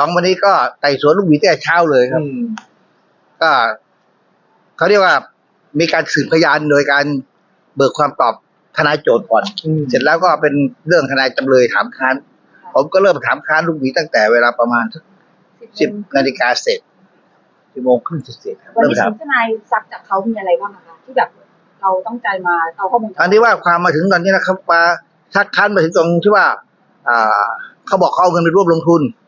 สองวันนี้ก็ไต่สวนลูกหวีแต่เช้าเลยครับอืมก็เขาเรียกว่า มีการสืบพยานโดยการเบิกความตอบทนายโจทย์ก่อนอืมเสร็จแล้วก็เป็นเรื่องทนายจำเลยถามค้าน ผมก็เริ่มถามค้านลูกหวีตั้งแต่เวลาประมาณสิบนาฬิกาเสร็จสิบโมงครึ่งเสร็จครับวันเริ่มนี้ถาม ทนายซักจากเขามีอะไรบ้างอะคะที่แบบเราต้องใจมาเอาข้อมูลจากอันนี้ว่าความมาถึงตอนนี้นะครับมาชักค้านมาถึงตรงที่ว่า อ่า เขาบอกเขาเอาเงินไปร่วมลงทุน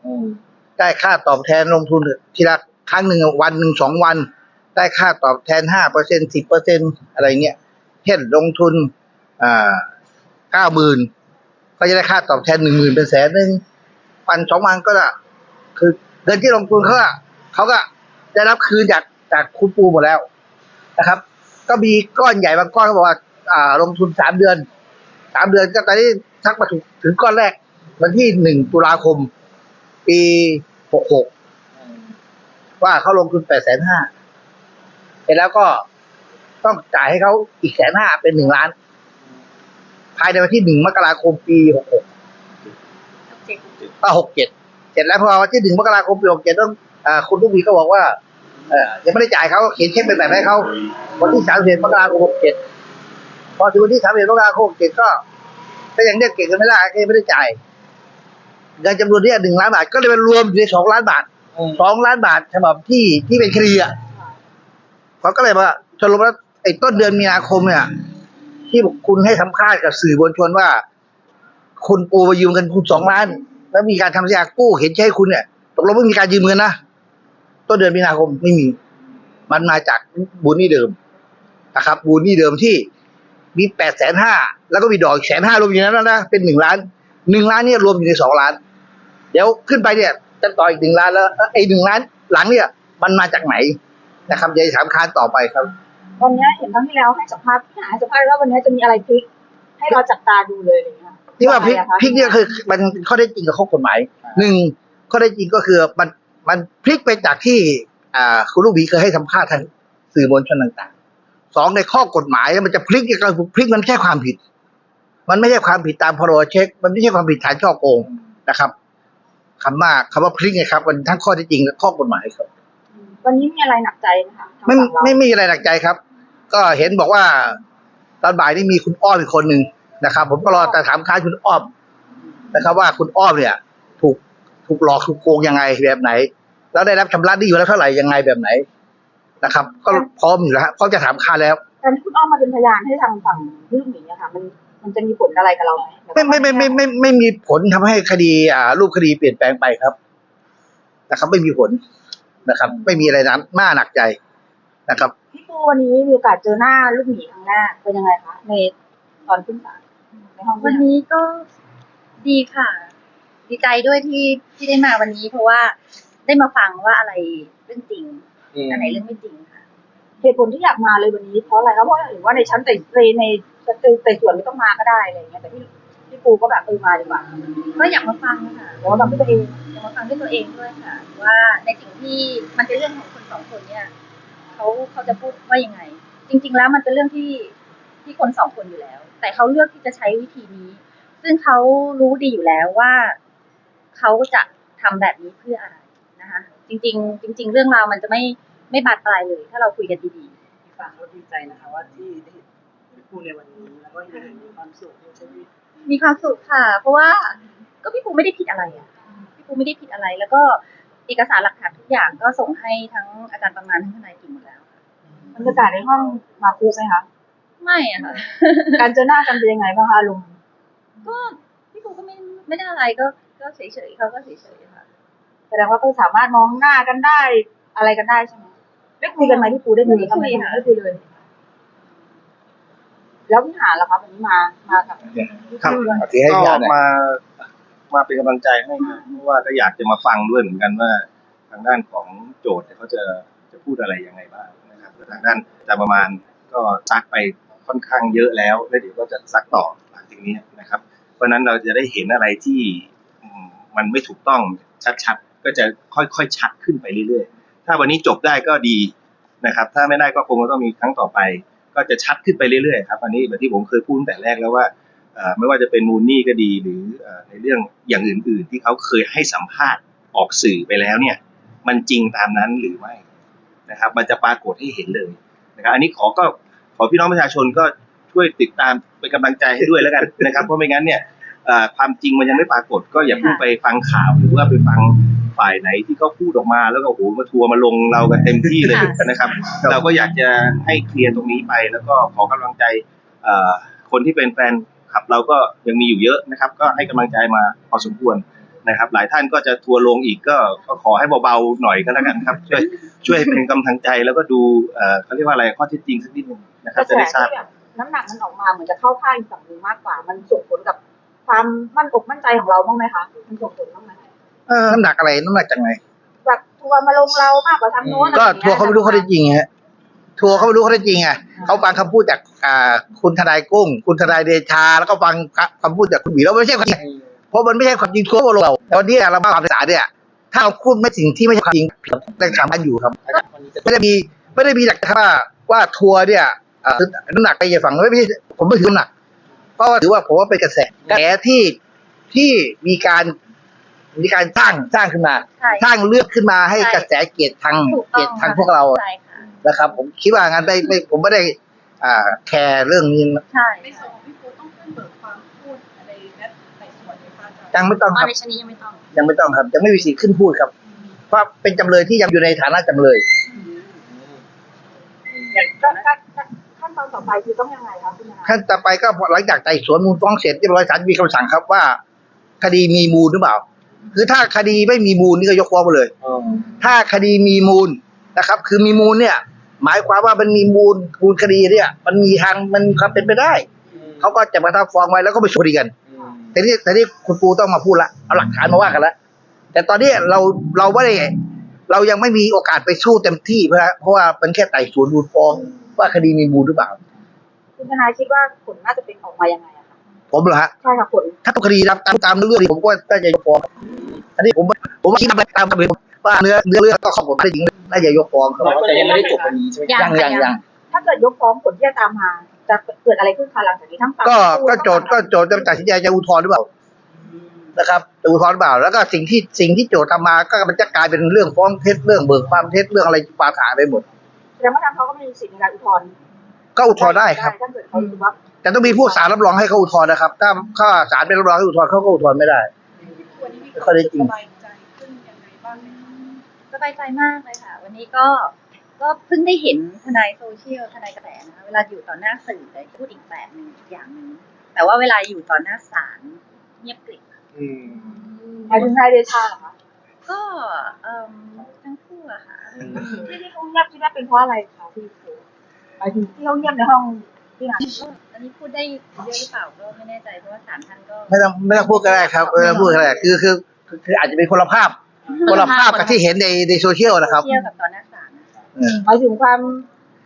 อืม ได้ค่าตอบแทนลงทุนทีละครั้งหนึ่งวันหนึ่งสองวัน ได้ค่าตอบแทนห้าเปอร์เซ็นสิบเปอร์เซ็นอะไรเงี้ยเช่นลงทุนอ่าเก้าหมื่นก็จะได้ค่าตอบแทนหนึ่งหมื่นเป็นแสนหนึ่งวันสองวันก็จะคือเงินที่ลงทุนเขาเขาก็ได้รับคืนจากจากคุณปูหมดแล้วนะครับ ก็มีก้อนใหญ่บางก้อนเขาบอกว่าอ่าลงทุนสามเดือนสามเดือนก็ตอนนี้ทักมาถึงถึงก้อนแรก วันที่หนึ่งตุลาคม ปี หกหกว่าเขาลงทุนแปดแสนห้าเสร็จแล้วก็ต้องจ่ายให้เขาอีกแสนห้าเป็นหนึ่งล้าน ภายในวันที่หนึ่งมกราคมปีหกหกก็หกเจ็ดเสร็จแล้วพอวันที่หนึ่งมกราคมปีหกเจ็ดต้องอ่าคุณลูกวีก็บอกว่าเออยังไม่ได้จ่ายเขาเขียนเช็คเป็นแบบให้เขาวันที่สามสิบมกราคมหกเจ็ดพอถึงวันที่สามสิบมกราคมหกเจ็ดก็ก็ยังเรียกเก็บกันไม่ได้ก็ยังไม่ได้จ่าย เงินจำนวนเนี้หนึ่งล้านบาทก็เลยมารวมอยู่ในสองล้านบาทอืมสองล้านบาทฉบับที่ที่เป็นคดีอะเขาก็เลยว่าสรุปแล้วไอ้ต้นเดือนมีนาคมเนี่ย ที่คุณให้สัมภาษณ์กับสื่อมวลชนว่า คุณปูไปยืมเงินคุณสองล้าน แล้วมีการทำสัญญากู้เห็นใช่คุณเนี่ยตกลงไม่มีการยืมเงินนะต้นเดือนมีนาคมไม่มี มันมาจากบูนี่เดิมนะครับบูนี่เดิมที่มีแปดแสนห้าแล้วก็มีดอกแสนห้ารวมอยู่ในนั้นนะเป็นหนึ่งล้าน หนึ่งล้านเนี่ยรวมอยู่ในสองล้าน เดี๋ยวขึ้นไปเนี่ยจะต่ออีกหนึ่งล้านแล้วเอ้อไอ้หนึ่งล้านหลังเนี่ย มันมาจากไหนนะครับเดี๋ยวจะถามค้านต่อไปครับ วันนี้เห็นครั้งที่แล้วให้สัมภาษณ์พี่หาให้สัมภาษณ์ว่าวันนี้จะมีอะไรพลิก ให้เราจับตาดูเลยอะไรอย่างเงี้ยที่ว่าพลิกอะไรอะคะพลิกเนี่ยคือมันเป็นข้อได้จริงกับข้อกฎหมายหนึ่งข้อได้จริงก็คือมันมันพลิกไปจากที่อ่าคุณลูกหวีเคยให้สัมภาษณ์ทางสื่อมวลชนต่างๆสองในข้อกฎหมายมันจะพลิกเนี่ยก็คือพลิกมันไม่ใช่ความผิด มันไม่ใช่ความผิดตามพรบเช็ค มันไม่ใช่ความผิดฐานช่อโกงนะครับคำว่าคำว่าพลิกเนยครับ มันทั้งข้อได้จริงและข้อกฎหมายครับ วันนี้มีอะไรหนักใจไหมคะทางไม่ฝั่งเราไม่มีอะไรหนักใจครับ ก็เห็นบอกว่าตอนบ่ายนี่มีคุณอ้อมอีกคนหนึ่งนะครับ ผมก็รอแต่ถามค้านคุณอ้อมนะครับ ว่าคุณอ้อมเนี่ย ถูกถูกหลอกถูกโกงยังไงแบบไหน แล้วได้รับชำระหนี้อยู่แล้วเท่าไหร่ยังไงแบบไหนนะครับ ก็พร้อมอยู่แล้วฮะพร้อมจะถามค้านแล้วการที่คุณอ้อมมาเป็นพยานให้ทางฝั่งพี่ลูกหมีอะค่ะมัน มันจะมีผลอะไรกับเราไหมไม่ไม่ไม่ไม่ไม่ไม่ไม่มีผลทำให้คดี อ่า รูปคดีเปลี่ยนแปลงไปครับ นะครับ ไม่มีผลนะครับ ไม่มีอะไรนั้นน่าหนักใจนะครับพี่ปูวันนี้มีโอกาสเจอหน้าลูกหมีครั้งแรกเป็นยังไงคะในตอนขึ้นศาลในห้องวันนี้ก็ดีค่ะ ดีใจด้วยที่ที่ได้มาวันนี้ เพราะว่าได้มาฟังว่าอะไรเรื่องจริงอืมอันไหนเรื่องไม่จริงค่ะ เหตุผลที่อยากมาเลยวันนี้เพราะอะไรคะเพราะหรือว่าในชั้นไต่ในในไต่สวนไม่ต้องมาก็ได้อะไรอย่างเงี้ยแต่พี่พี่ปูก็แบบเออมาดีกว่าก็อยากมาฟังค่ะวก็แบบไม่ตัวเองอยากมาฟังด้วยตัวเองด้วยค่ะ ว่าในสิ่งที่มันเป็นเรื่องของคนสองคนเนี่ยเขาเขาจะพูดว่ายังไง จริง ๆ แล้วมันเป็นเรื่องที่ที่คนสองคนอยู่แล้ว แต่เขาเลือกที่จะใช้วิธีนี้ ซึ่งเขารู้ดีอยู่แล้วว่าเขาจะทำแบบนี้เพื่ออะไรนะคะจริง ๆ จริง ๆ เรื่องราวมันจะไม่ ไม่บาดปลายเลย ถ้าเราคุยกันดีๆฝากเราดีใจนะคะว่าที่ได้ได้พูดในวันนี้แล้วก็ยังมีความสุขในชีวิตมีความสุขค่ะ เพราะว่าก็พี่ปูไม่ได้ผิดอะไรอะพี่ปูไม่ได้ผิดอะไร แล้วก็เอกสารหลักฐานทุกอย่างก็ส่งให้ทั้งอาจารย์ประมาณทั้งทนายกิ่งหมดแล้วบรรยากาศในห้องมาคุกไหมคะไม่อะค่ะการเจอหน้ากันเป็นยังไงบ้างคะลุงก็พี่ปูก็ไม่ไม่ได้อะไรก็ก็เฉยๆเขาก็เฉยๆค่ะแสดงว่าก็สามารถมองหน้ากันได้อะไรกันได้ใช่ไหม ได้คุยกันไหมพี่ปูได้คุยกันไหมไม่ได้คุยค่ะไม่คุยเลย แล้วพี่หาล่ะคะวันนี้มา มากับครับโอเคให้ก็ยาหน่อยมา มาเป็นกำลังใจให้ครับเพราะว่าก็อยากจะมาฟังด้วยเหมือนกันว่า ทางด้านของโจทย์เนี่ยเขาจะจะพูดอะไรยังไงบ้างนะครับแต่ทางด้านอาจารย์ประมาณก็ซักไปค่อนข้างเยอะแล้วแล้วเดี๋ยวก็จะซักต่อหลังจากนี้นะครับ เพราะฉะนั้นเราจะได้เห็นอะไรที่อืมมันไม่ถูกต้องชัดๆก็จะค่อยๆชัดขึ้นไปเรื่อยๆ ถ้าวันนี้จบได้ก็ดีนะครับ ถ้าไม่ได้ก็คงต้องมีครั้งต่อไป ก็จะชัดขึ้นไปเรื่อยๆครับอันนี้แบบที่ผมเคยพูดตั้งแต่แรกแล้วว่าไม่ว่าจะเป็นมูลนี่ก็ดีหรือในเรื่องอย่างอื่น ๆ ที่เขาเคยให้สัมภาษณ์ออกสื่อไปแล้วเนี่ย มันจริงตามนั้นหรือไม่นะครับ มันจะปรากฏให้เห็นเลยนะครับอันนี้ขอก็ขอพี่น้องประชาชนก็ช่วยติดตามเป็นกำลังใจให้ด้วยแล้วกันนะครับ เพราะไม่งั้นเนี่ยความจริงมันยังไม่ปรากฏ ก็อย่าเพิ่งไปฟังข่าวหรือว่าไปฟัง ฝ่ายไหนที่เขาพูดออกมาแล้วก็โอ้โหมาทัวร์มาลงเรากันเต็มที่เลยนะครับ เราก็อยากจะให้เคลียร์ตรงนี้ไป แล้วก็ขอกำลังใจเอ่อคนที่เป็นแฟนคลับเราก็ยังมีอยู่เยอะนะครับ ก็ให้กำลังใจมาพอสมควรนะครับ หลายท่านก็จะทัวร์ลงอีกก็ก็ขอให้เบาๆหน่อยก็แล้วกันครับ ช่วยช่วยเป็นกำลังใจแล้วก็ดูเอ่อเขาเรียกว่าอะไรข้อเท็จจริงสักนิดนึงนะคกรับระแสจะได้ทราบที่แบบน้ำหนักมันออกมาเหมือนจะเข้าข้างอีกฝั่งหนึ่งมากกว่า มันส่งผลกับความมั่นอกมั่นใจของเราบ้างไหมคะ มันส่งผลบ้างไหมเออน้ำหนักอะไรน้ำหนักจากไหนแบบทัวร์มาลงเรามากกว่าทางโน้นก็อะไรอย่างทัวร์เขาไม่รู้เขาได้จริงฮะทัวร์เขาไม่รู้เขาได้จริงอะเขาฟังคำพูดจากอ่าคุณทนายกุ้ง คุณทนายเดชา แล้วก็ฟังคำพูดจากคุณหวีแล้วไม่ใช่ความจริงเพราะมันไม่ใช่ความจริงทั่วโลกเราแต่วันนี้เราบ้าความภาษาเนี่ยถ้าเราพูดไม่สิ่งที่ไม่ใช่ความจริงได้ถามกันอยู่ครับไม่ได้มีไม่ได้มีหลักฐานว่าว่าทัวร์เนี่ยเอ่อน้ำหนักไปอย่าฝั่งไม่ใช่ผมไม่ถือน้ำหนัก เพราะว่าถือว่าผมว่าเป็นกระแสกระแสที่ที่มีการ มีการสร้างสร้างขึ้นมา ใช่ สร้างเลือกขึ้นมาให้ใช่กระแสเกียรติทางถูกเกีต้ยอรงติทางพวกเราใช่ค่ะนะครับ ผมคิดว่างั้นไม่ไม่ผมไม่ได้ อ่าแคร์เรื่องนี้นะใช่ในส่วนของพี่ปูต้องขึ้นเบิกความพูดอะไรและไต่สวนในภาคการยังไม่ต้องตคอนรับ ในชั้นนี้ยังไม่ต้อง ยังไม่ต้องครับ ยังไม่มีสิทธิ์ขึ้นพูดครับ เพราะเป็นจำเลยที่ยังอยู่ในฐานะจำเลยอย่างขั้นขั้นขั้นตอนต่อไปคือต้องยังไงคะคุณทนายขั้นต่อไปก็หลังจากไต่สวนมูลฟ้องเสร็จเรียบร้อยศาลมีคำสั่งครับว่า คดีมีมูลหรือเปล่า คือถ้าคดีไม่มีมูลนี่ก็ยกฟ้องไปเลย ถ้าคดีมีมูลนะครับ คือมีมูลเนี่ย หมายความว่ามันมีมูลมูลคดีเนี่ย มันมีทางมันมีความเป็นไปได้ เขาก็จะมาทับฟ้องไว้แล้วก็ไปสู้คดีกัน แต่นี่แต่นี่คุณปูต้องมาพูดละเอาหลักฐานมาว่ากันละแต่ตอนนี้เราเราไม่ได้เรายังไม่มีโอกาสไปสู้เต็มที่เพราะเพราะว่าเป็นแค่ไต่สวนมูลฟ้องว่าคดีมีมูลหรือเปล่า คุณทนายคิดว่าผลน่าจะเป็นออกมายังไงอะคะ ผมเหรอฮะใช่ค่ะผลถ้าคดีตามตามตามเรื่องผมก็น่าจะยกฟ้องอันนี้ผมผมว่าคิดตามตามคำว่าเนื้อเนื้อเรื่องก็ข้อผมได้จริงน่าจะยกฟ้องครับแต่ยังไม่ได้จบวันนี้ใช่ไหมยังยังยังถ้าเกิดยกฟ้องผลที่จะตามมา จะเกิดอะไรขึ้นคะหลังจากนี้ทั้งฝั่งก็ผู้ก็โจทย์ก็โจทย์จะตัดสินใจจะอุทธรณ์หรือเปล่านะครับจะอุทธรณ์หรือเปล่า แล้วก็สิ่งที่สิ่งที่โจทย์ทำมาก็มันจะกลายเป็นเรื่องฟ้องเท็จเรื่องเบิกความเท็จเรื่องอะไรปาถาไปหมดแสดงว่าทางเขาก็ไม่มีสิทธิ์ในการอุทธรณ์ก็อุทธรณ์ได้ครับถ้าเกิดเขาถือว่า แต่ต้องมีผู้ศาลรับรองให้เขาอุทธรณ์นะครับ ถ้าถ้าศาลไม่รับรองให้อุทธรณ์เขาก็อุทธรณ์ไม่ได้ วันนี้มีข้อเท็จจริง สบายใจขึ้นยังไงบ้างไหมคะสบายใจมากเลยค่ะ วันนี้ก็ก็เพิ่งได้เห็นทนายโซเชียลทนายกระแสนะคะเวลาอยู่ต่อหน้าสื่อเลยพูดอีกแบบหนึ่งอีกอย่างหนึ่งแต่ว่าเวลาอยู่ต่อหน้าศาลเงียบกริบหมายถึงนายเดชาเหรอคะก็เอ่มทั้งคู่อะค่ะ ที่ที่เขาเงียบที่นั่นเป็นเพราะอะไรคะพี่ครูหมายถึงที่เขาเงียบในห้อง ที่ไหนอันนี้พูดได้เยอะหรือเปล่าก็ไม่แน่ใจเพราะว่าศาลท่านก็ไม่ต้องไม่ต้องพูดก็ได้ครับไม่ต้องพูดก็ได้คือคือคือคืออาจจะเป็นคนละภาพคนละภาพกับที่เห็นในในโซเชียลนะครับเที่ยวกับต่อหน้าศาลนะคะเออหมายถึงความ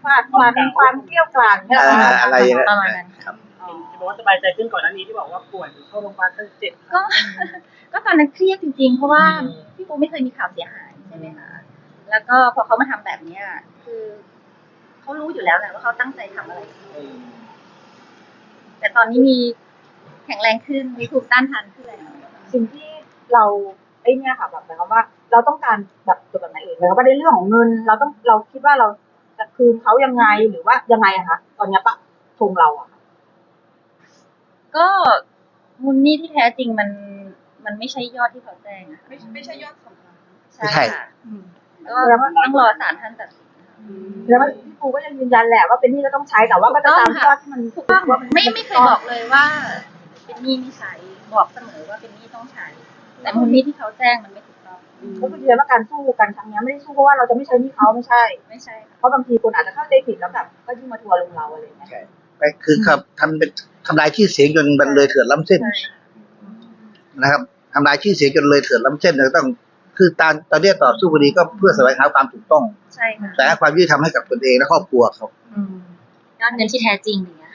ความความความเกลี้ยวกล่อมเนี่ยเหรออ่าคะอะไรอย่างเงี้ยประมาณนั้นครับอ๋อจะบอกว่าสบายใจขึ้นก่อนหน้านี้ที่บอกว่าป่วยเข้าโรงพยาบาลตั้งเจ็ด ก็ ก็ตอนนั้นเครียดจริงๆ เพราะว่าพี่ปูไม่เคยมีข่าวเสียหายใช่ไหมคะ แล้วก็พอเขามาทำแบบเนี้ยคือเขารู้ อยู่แล้วแหละว่าเขาตั้งใจทำอะไร แต่ตอนนี้มีแข็งแรงขึ้น มีภูมิต้านทานขึ้นแล้วสิ่งที่เราไอ้เนี่ยค่ะแบบหมายความว่า เราต้องการแบบตัวแบบไหนเองหมายความว่าในเรื่องของเงิน เราต้องเราคิดว่าเราจะคืนเขายังไงหรือว่ายังไงอะคะตอนเนี้ยปะทงเราอะก็มูลหนี้ที่แท้จริงมันมันไม่ใช่ยอดที่เขาแจ้งอะไม่ไม่ใช่ยอดสำคัญใช่ใช่ค่ะก็ต้องรอศาลท่านตัดสินค่ะ แล้วาพี่ปูก็ยังยืนยันแหละว่าเป็นหนี้ก็ต้องใช้แต่ว่าก็จะตามยอดที่มันถูกต้องว่ามันไม่ไม่เคยบอกเลยว่า เป็นหนี้ไม่ใช้บอกเสมอว่าเป็นหนี้ต้องใช้ แต่มูลหนี้ที่เขาแจ้งมันไม่ถูกต้องก็คือยืนยันว่าการสู้กันครั้งเนี้ยไม่ได้สู้เพราะว่าเราจะไม่ใช้หนี้เขาไม่ใช่ ไม่ใช่ค่ะเพราะบางทีคนอาจจะเข้าใจผิดแล้วแบบก็ยิ่งมาทัวร์ลงเราอะไรอย่างเงี้ยไปคือครับทำเป็นทำลายชื่อเสียงจนมันเลยเถื่อนล้ำเส้นใช่ค่ะนะครับทำลายชื่อเสียงจนเลยเถื่อนล้ำเส้นเราต้อง คือตอนตอนนี้ต่อสู้คดีก็เพื่อแสวงหาความถูกต้อง ใช่ค่ะแสวงหาความยุติธรรมให้กับตนเองและครอบครัวครับยอดเงินที่แท้จริงอย่างเงี้ย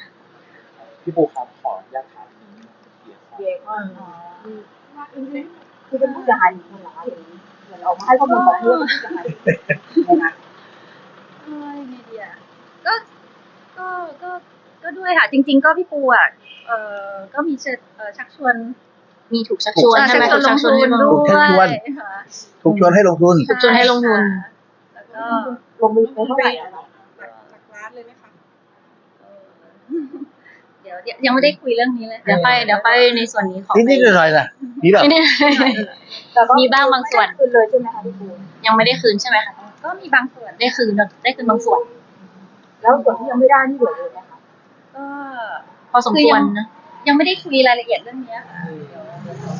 พี่ปูครับขออนุญาตถามนิดนึงเกี่ยวกับเย่ก็คือเป็นผู้เสียหายหนึ่งคนเหรอคะอย่างนี้เหมือนออกมาให้ข้อมูลของเพื่อนผู้เสียหายนะคะเอ้ยไงดีอะก็ก็ก็ก็ด้วยค่ะ จริง ๆ ก็พี่ปูอะเออก็มีเชิญเอ่อชักชวน มีถูกชักชวนใช่ไหมชัถูกชักชวนให้ลงด้ทุนถูกชักชวนค่ะถูกชวนให้ลงทุนถูกชวนให้ลงทุนแล้วก็ลงมือไปเท่าไหร่อะคะหลักหลักล้านเลยไหมคะเดี๋ยวเดี๋ยวยังไม่ได้คุยเรื่องนี้เลยเดี๋ยวค่ะค่อยเดี๋ยวค่อยในส่วนนี้ขอนิดๆหน่อยๆนะนี่แบบนี่แต่ก็มีบ้างบางส่วนคืนเลยใช่ไหมคะพี่ปูยังไม่ได้คืนใช่ไหมคะก็มีบางส่วนได้คืนได้คืนบางส่วน แล้วส่วนที่ยังไม่ได้นี่เหลือเลยไหมคะก็พอสมควรนะยังไม่ได้คุยรายละเอียดเรื่องเนี้ยค่ะ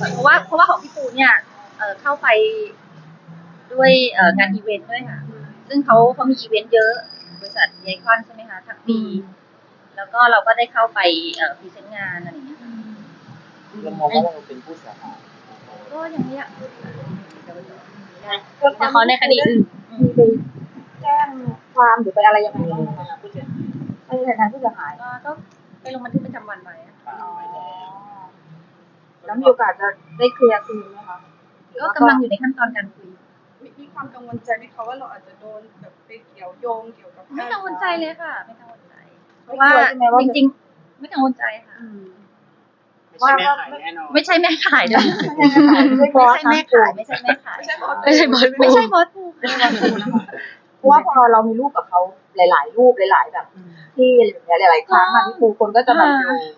เดี๋ยวเดี๋ยวขอก่อนเพราะว่าเพราะว่าของพี่ปูเนี่ยเอ่อเข้าไปด้วยเอ่องานอีเวนต์ด้วยค่ะ ซึ่งเขาเขามีอีเวนต์เยอะบริษัทไอคอนใช่ไหมคะทั้งปี แล้วก็เราก็ได้เข้าไปเอ่อพรีเซนต์งานอะไรอย่างเงี้ยค่ะเรามองว่าเราเป็นผู้เสียหายก็ยังไม่อยากพูดค่ะเดี๋ยวเดี๋ยวแต่เขาในคดีอื่นมีไปแจ้งความหรือไปอะไรยังไงบ้างไหมคะผู้เสียหายไม่ในฐานะผู้เสียหายก็ต้องไปลงบันทึกประจำวันไว้อะอ๋อ แล้วมีโอกาสจะได้เคลียร์คืนไหมคะก็กำลังอยู่ในขั้นตอนการคุยมีมีความกังวลใจไหมคะว่าเราอาจจะโดนแบบไปเกี่ยวโยงเกี่ยวกับไม่กังวลใจเลยค่ะ ไม่กังวลใจ เพไม่ราะกว่าลัวใช่ไหมว่าจริงๆ ไม่กังวลใจค่ะว่าว่าไม่ใช่แม่ขายด้วยไม่บอสไม่ใช่แม่ขายไม่ใใช่แม่ขายไม่ใช่พอไม่ใช่บอสไม่ใช่บอสปูเพราะว่าพอเรามีรูปกับเขาหลาย ๆ รูปหลาย ๆ แบบ ที่หลายๆครั้งอะที่ครูคนก็จะแบบ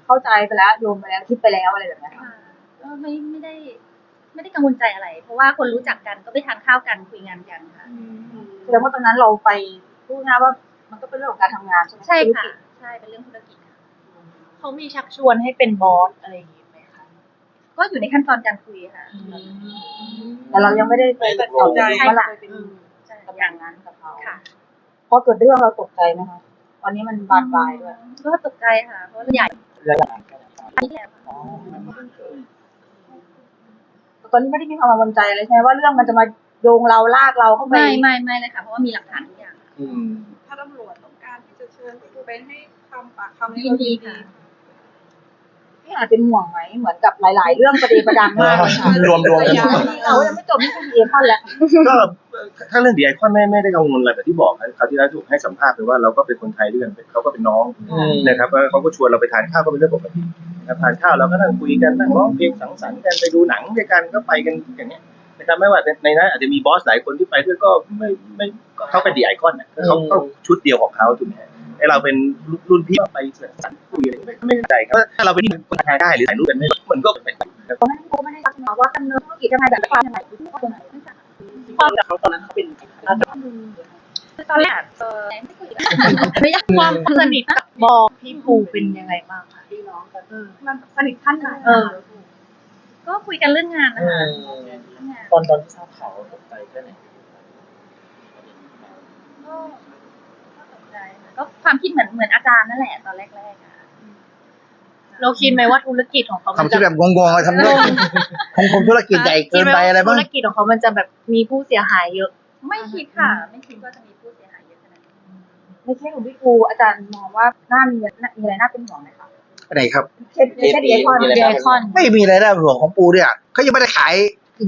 เข้าใจไปแล้วโยมไปแล้วคิดไปแล้วอะไรแบบเนี้ยค่ะค่ะ ก็ไม่ไม่ได้ ไม่ได้กังวลใจอะไร เพราะว่าคนรู้จักกันก็ไปทานข้าวกันคุยงานกันค่ะแสดงว่าตอนนั้นเราไปพูดง่ายว่ามันก็เป็นเรื่องของการทำงานใช่ไหมใช่ธุรค่ะกิจใช่เป็นเรื่องธุรกิจค่ะเขามีชักชวนให้เป็นบอสอะไรอย่างงี้ไหมคะก็อยู่ในขั้นตอนการคุยค่ะแต่เรายังไม่ได้ไปตัดสินใจใช่ว่าเราค่ะไปเป็นใช่ตำแหยัน่งงนั้นกับเขาค่ะพอเกิดเรื่องเราตกใจไหมคะตอนนี้มันบานปลายด้วยก็ตกใจค่ะเพราะว่าใหญ่เรื่องงานแค่ไหนครับที่แล้วค่ะอ๋อแต่ตอนนี้ไม่ได้มีความกังวลใจเลยใช่ไหมว่าเรื่องมันจะมาโยงเราลากเราเข้าไปไม่ไม่ไม่เลยค่ะเพราะว่ามีหลักฐานทุกอย่างอืมถ้าตำรวจต้องการที่จะเชิญพี่ปูไปให้คำปากคำยินดีค่ะพี่อาจเป็นห่วงไหมเหมือนกับหลาย ๆ เรื่องประเดประดังมากเลยค่ะรวมรวมเรายังไม่จบที่คุณเอคอนแล้วก็ถ้าเรื่องดีไอคอนไม่ไม่ได้กังวลอะไรแต่ที่บอกคราวที่แล้วถูกให้สัมภาษณ์ไปว่าเราก็เป็นคนไทยด้วยกันเขาก็เป็นน้องอืมนะครับแล้วเขาก็ชวนเราไปทานข้าวก็เป็นเรื่องปกติ นะครับทานข้าวเราก็นั่งคุยกันนั่งร้องเพลงสังสรรค์กันไปดูหนังด้วยกันก็ไปกันอย่างเงี้ยนะครับไม่ว่าในนั้นอาจจะมีบอสหลายคนที่ไปด้วยก็ไม่ไม่ก็เขาเป็นดีไอคอนเนี่ยเขาก็ชุดเดียวของเขาถูกไหมฮะไอเราเป็นรุ่นพี่ไปสังสรรค์คุยอะไรไม่ไม่ได้ครับถ้าเราไปที่คนทานได้หรือถ่ายรูปกันไม่มันก็เป็นไปได้ตอนนั้นพี่ปูไม่ได้ตักมาว่าดำเนินธุรกิจยังไงแบบความยังไงคือตัวไหนพ่อแต่เขาตอนนั้นเขาเป็น ตอนแรกเออไม่คุยไม่อยากความสนิทกับบอสพี่ปูเป็นยังไงบ้างคะพี่น้องกันมันสนิทขั้นไหนเออ ก็คุยกันเรื่องงานนะคะอืมเรื่องงานตอนตอนที่ทราบข่าวตกใจแค่ไหนก็ก็ตกใจค่ะก็ความคิดเหมือนเหมือนอาจารย์นั่นแหละตอนแรกๆอะเราคิดไหมว่าธุรกิจของเขาทำที่แบบงงๆอะทำเรื่องคงคงธุรกิจใหญ่เกินไปอะไรบ้างธุรกิจของเขามันจะแบบมีผู้เสียหายเยอะ ไม่คิดค่ะ ไม่คิดว่าจะมี ไม่ใช่ของพี่ปูอาจารย์มองว่าน่ามีมีอะไรน่าเป็นห่วงไหมคะไหนครับแค่แค่ดีไอคอนมีอะไรเดบ้างคอน ไม่มีอะไรได้ห่วงของปูเนี่ยเขายังไม่ได้ขาย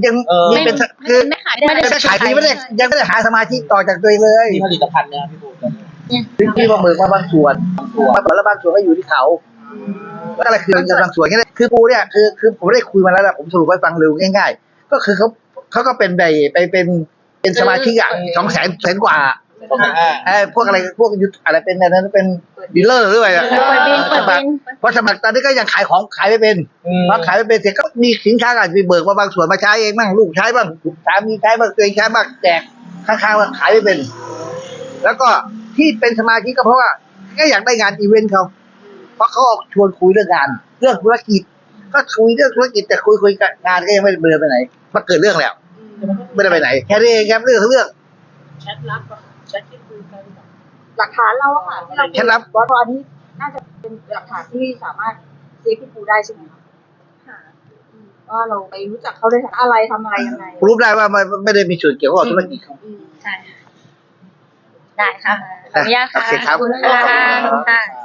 ยังเออมีเป็นไม่คือไม่ขายไม่ได้ไม่ได้ขายคือยังไม่ได้ยังไม่ได้หาสมาชิกต่อจากตัวเองเลยมีผลิตภัณฑ์เนี่ยพี่ปูตอนนี้ที่มาเบิกมาบางส่วนมาเบิกแล้วบางส่วนก็อยู่ที่เขาแล้วอะไรคือยังบางส่วนแค่นั้นคือปูเนี่ยคือคือผมได้คุยมาแล้วแหละผมสรุปให้ฟังเร็วง่าย ๆ ก็คือเขาเขาก็เป็นไปไปเป็นเป็นสมาชิกอะสองแสนแสนกว่าต้องหา ไอ้พวกอะไรพวกยุทธอะไรเป็นอะไรนั้นเป็นดีลเลอร์หรืออะไรอะเปิดบินเปิดบินพอสมัครตอนนี้ก็ยังขายของขายไม่เป็นอืมพอขายไม่เป็นเสร็จก็มีสินค้าก็อาจจะไปเบิกมาบางส่วนมาใช้เองบ้างลูกใช้บ้างสามีใช้บ้างตัวเองใช้บ้างแจกข้างๆว่าขายไม่เป็น แล้วก็ที่เป็นสมาชิกก็เพราะว่าก็อยากได้งานอีเวนต์เขาเพราะเขาออกชวนคุยเรื่องงาน เรื่องธุรกิจ ก็คุยเรื่องธุรกิจแต่คุยคุยกันงานก็ยังไม่ได้เดินไปไหนมาเกิดเรื่องแล้ว ไม่ได้ไปไหน แค่นี้เองครับเรื่องเรื่อง แชทลับอะแชทที่คุยกัน หลักฐานเราอะค่ะที่เราเคล็ดลับ บอสอันนี้น่าจะเป็นหลักฐานที่สามารถเซฟพี่ปูได้ใช่ไหมคะค่ะว่าเราไปรู้จักเขาได้จากอะไรทำอะไรยังไงรู้ได้ว่าไม่ไม่ได้มีส่วนเกี่ยวข้องกับธุรกิจเขาใช่ได้ค่ะขออนุญาตค่ะโอเคครับ ขอบคุณค่ะขอบคุณค่ะอ่า